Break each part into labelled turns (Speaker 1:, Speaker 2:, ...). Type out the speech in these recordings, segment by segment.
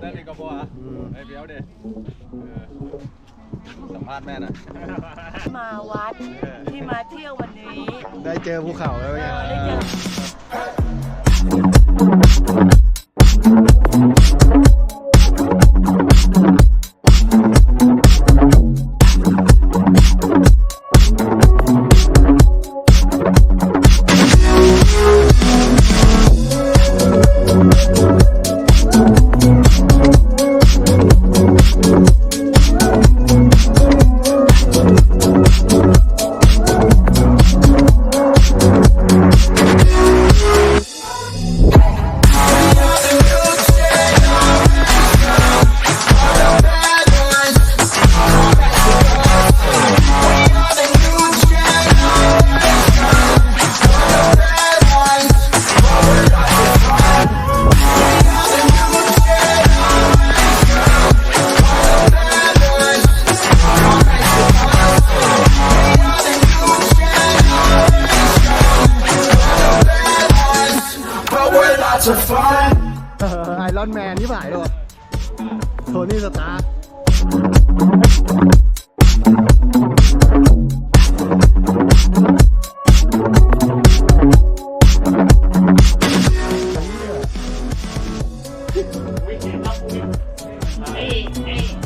Speaker 1: ได้ดีก็บ่อะไอ้เบี้ยวเด้เออสัมภาษณ์แม่หน่อย
Speaker 2: มาวัดที่มาเที่ยววันนี้
Speaker 3: ได้เจอภูเขาแล้วไง
Speaker 2: we're not so far เออ
Speaker 3: ไอรอนแมนนี่หายด้วยโทนี่สตาร์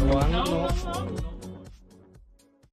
Speaker 3: ล้วง